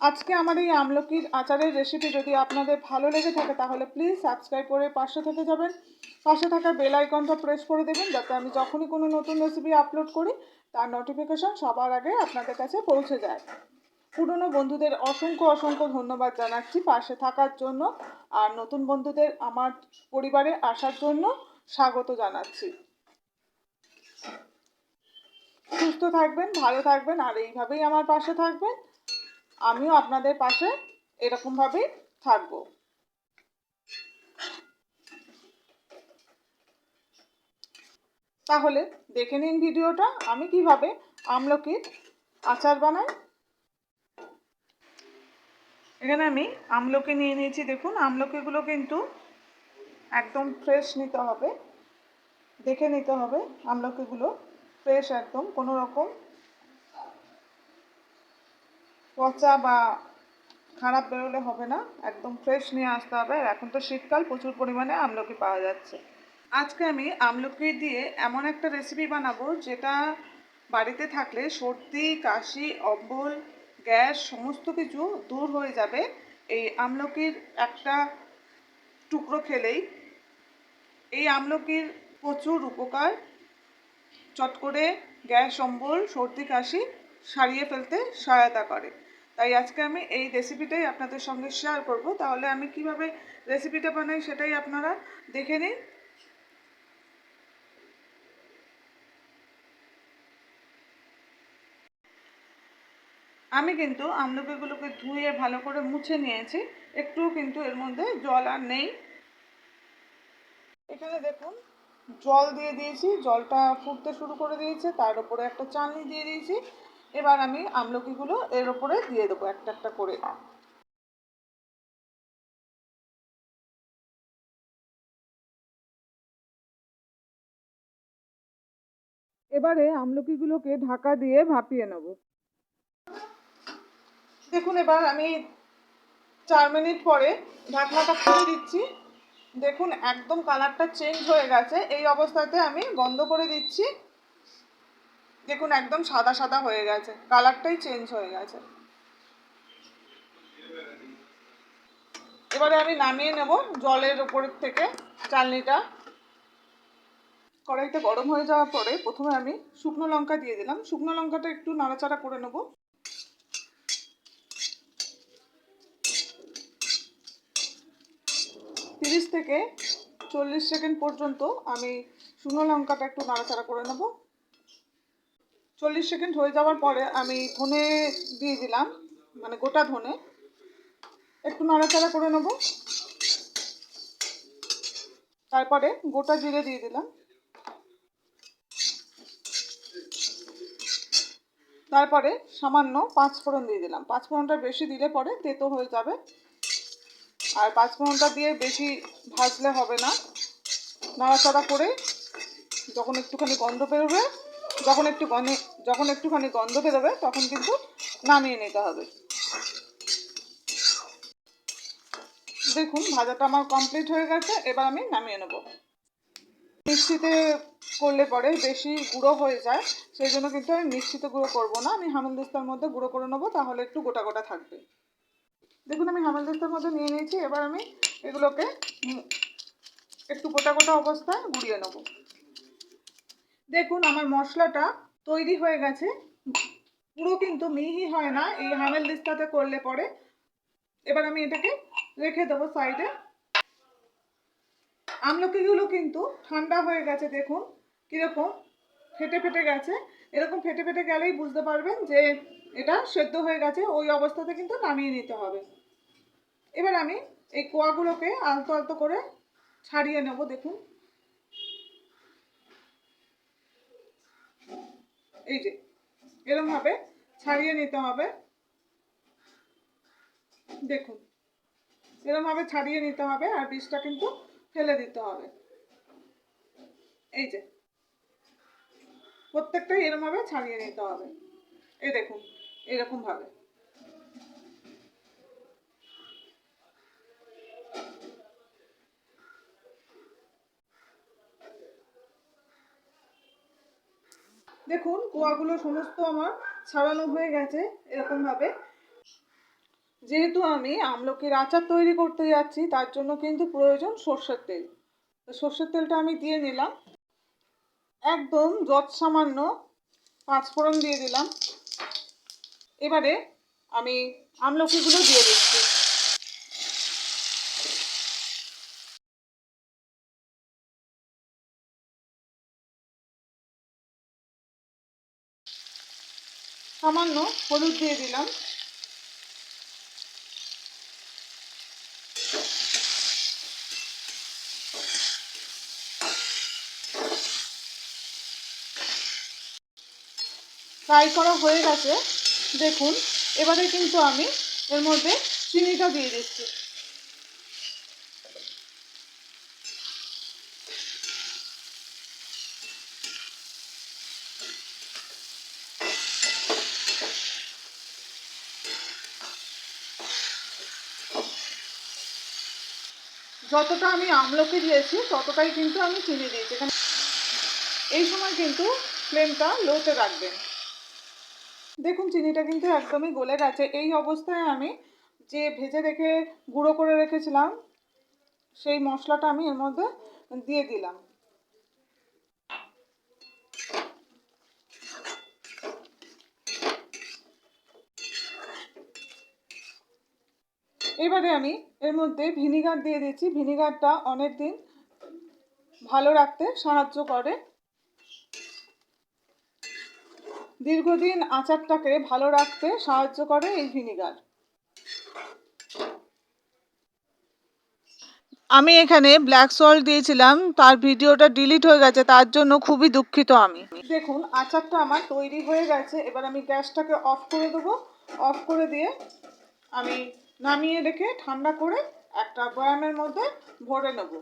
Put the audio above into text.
আজকে আমার এই আমলকির আচারের রেসিপি যদি আপনাদের ভালো লেগে থাকে, তাহলে প্লিজ সাবস্ক্রাইব করে পাশে থেকে যাবেন। পাশে থাকা বেল আইকনটা প্রেস করে দেবেন, যাতে আমি যখনই কোনো নতুন রেসিপি আপলোড করি, তার নোটিফিকেশন সবার আগে আপনাদের কাছে পৌঁছে যায়। পুরনো বন্ধুদের অসংখ্য অসংখ্য ধন্যবাদ জানাচ্ছি পাশে থাকার জন্য, আর নতুন বন্ধুদের আমার পরিবারে আসার জন্য স্বাগত জানাচ্ছি। সুস্থ থাকবেন, ভালো থাকবেন, আর এইভাবেই আমার পাশে থাকবেন। আমিও আপনাদের পাশে এরকমভাবেই থাকব। তাহলে দেখে নিন ভিডিওটা, আমি কীভাবে আমলকির আচার বানাই। এখানে আমি আমলকি নিয়ে নিয়েছি, দেখুন আমলকিগুলো কিন্তু একদম ফ্রেশ নিতে হবে। দেখে নিতে হবে আমলকিগুলো ফ্রেশ একদম, কোনো রকম পচা বা খারাপ বেরোলে হবে না। একদম ফ্রেশ নিয়ে আসতে হবে। আর এখন তো শীতকাল, প্রচুর পরিমাণে আমলকি পাওয়া যাচ্ছে। আজকে আমি আমলকি দিয়ে এমন একটা রেসিপি বানাবো যেটা বাড়িতে থাকলে সর্দি, কাশি, অম্বল, গ্যাস, সমস্ত কিছু দূর হয়ে যাবে। এই আমলকির একটা টুকরো খেলেই। এই আমলকির প্রচুর উপকার। চট করে গ্যাস, অম্বল, সর্দি, কাশি সারিয়ে ফেলতে সহায়তা করে। তাই আজকে আমি এই রেসিপিটাই আপনাদের সঙ্গে শেয়ার করব। তাহলে আমি কীভাবে রেসিপিটা বানাই সেটাই আপনারা দেখে নিন। আমি কিন্তু আমলকিগুলোকে ধুয়ে ভালো করে মুছে নিয়েছি। একটুও কিন্তু এর মধ্যে জল আর নেই। এখানে দেখুন, জল দিয়ে দিয়েছি। জলটা ফুটতে শুরু করে দিয়েছে। তার উপরে একটা চালনি দিয়ে দিয়েছি। এবার আমি আমলকিগুলো এর উপরে দিয়ে দেবো, একটা একটা করে। এবারে আমলকিগুলোকে ঢাকা দিয়ে ভাপিয়ে নেব। দেখুন, এবার আমি চার মিনিট পরে ঢাকনাটা খুলে দিচ্ছি। দেখুন, একদম কালারটা চেঞ্জ হয়ে গেছে। এই অবস্থাতে আমি বন্ধ করে দিচ্ছি। দেখুন, একদম সাদা সাদা হয়ে গেছে। কালারটাই চেঞ্জ হয়ে গেছে। এবারে আমি নামিয়ে নেব জলের উপরের থেকে চালনিটা। কড়াইটা গরম হয়ে যাওয়ার পরে প্রথমে আমি শুকনো লঙ্কা দিয়ে দিলাম। শুকনো লঙ্কাটা একটু নাড়াচাড়া করে নেব। তিরিশ থেকে চল্লিশ সেকেন্ড পর্যন্ত আমি শুকনো লঙ্কাটা একটু নাড়াচাড়া করে নেব। চল্লিশ সেকেন্ড হয়ে যাওয়ার পরে আমি ধনে দিয়ে দিলাম মানে গোটা ধনে। একটু নাড়াচাড়া করে নেব। তারপরে গোটা জিরে দিয়ে দিলাম। তারপরে সামান্য পাঁচ ফোড়ন দিয়ে দিলাম। পাঁচ ফোড়নটা বেশি দিলে পরে তেতো হয়ে যাবে। আর পাঁচ ফোড়নটা দিয়ে বেশি ভাজলে হবে না। নাড়াচাড়া করে যখন একটুখানি গন্ধ বেরোবে যখন একটু গনে যখন একটুখানি গন্ধ বেরোবে, তখন কিন্তু নামিয়ে নিতে হবে। দেখুন, ভাজাটা আমার কমপ্লিট হয়ে গেছে, এবার আমি নামিয়ে নেব। মিক্সিতে করলে পরে বেশি গুঁড়ো হয়ে যায়, সেই জন্য কিন্তু আমি মিক্সিতে গুঁড়ো করব না। আমি হামলদিস্তার মধ্যে গুঁড়ো করে নেব, তাহলে একটু গোটা গোটা থাকবে। দেখুন, আমি হামলদিস্তার মধ্যে নিয়ে নিয়েছি, এবার আমি এগুলোকে একটু গোটা গোটা অবস্থায় গুঁড়িয়ে নেব। দেখুন, আমার মশলাটা তৈরি হয়ে গেছে। পুরো কিন্তু মিহি হয় না, এই হামেল দিস্তাতে করলে পরে। এবার আমি এটাকে রেখে দেবো সাইডে আমলকিগুলো কিন্তু ঠান্ডা হয়ে গেছে, দেখুন কীরকম ফেটে ফেটে গেছে। এরকম ফেটে ফেটে গেলেই বুঝতে পারবেন যে এটা সেদ্ধ হয়ে গেছে, ওই অবস্থাতে কিন্তু নামিয়ে নিতে হবে। এবার আমি এই কোয়াগুলোকে আলতো আলতো করে ছাড়িয়ে নেব, দেখুন। এই যে, এরমভাবে ছাড়িয়ে নিতে হবে। দেখুন, এরমভাবে ছাড়িয়ে নিতে হবে আর বীজটা কিন্তু ফেলে দিতে হবে। এই যে, প্রত্যেকটাই এরমভাবে ছাড়িয়ে নিতে হবে। এই দেখুন, এরকমভাবে। দেখুন, কোয়াগুলো সমস্ত আমার ছাড়ানো হয়ে গেছে এরকমভাবে। যেহেতু আমি আমলকির আচার তৈরি করতে যাচ্ছি, তার জন্য কিন্তু প্রয়োজন সর্ষের তেল। তো সর্ষের তেলটা আমি দিয়ে নিলাম। একদম যত সামান্য পাঁচফোড়ন দিয়ে দিলাম। এবারে আমি আমলকিগুলো দিয়ে দিচ্ছি। সামান্য হলুদ দিয়ে দিলাম। ফ্রাই করা হয়ে গেছে। দেখুন, এবারে কিন্তু আমি এর মধ্যে চিনিটা দিয়ে দিচ্ছি। যতটা আমি আমলকি দিয়েছি, ততটাই কিন্তু আমি চিনি দিয়েছি। এখানে এই সময় কিন্তু ফ্লেমটা লোতে রাখবেন। দেখুন, চিনিটা কিন্তু একদমই গলে গেছে। এই অবস্থায় আমি যে ভেজে রেখে, গুঁড়ো করে রেখেছিলাম, সেই মশলাটা আমি এর মধ্যে দিয়ে দিলাম। এবারে আমি এর মধ্যে ভিনিগার দিয়ে দিচ্ছি ভিনিগারটা অনেক দিন ভালো রাখতে সাহায্য করে। দীর্ঘদিন আচারটাকে ভালো রাখতে সাহায্য করে এই ভিনিগার। আমি এখানে ব্ল্যাক সল্ট দিয়েছিলাম, তার ভিডিওটা ডিলিট হয়ে গেছে, তার জন্য খুবই দুঃখিত আমি। দেখুন, আচারটা আমার তৈরি হয়ে গেছে। এবার আমি গ্যাসটাকে অফ করে দেবো। অফ করে দিয়ে আমি নামিয়ে রেখে ঠান্ডা করে একটা বয়ামের মধ্যে ভরে নেব।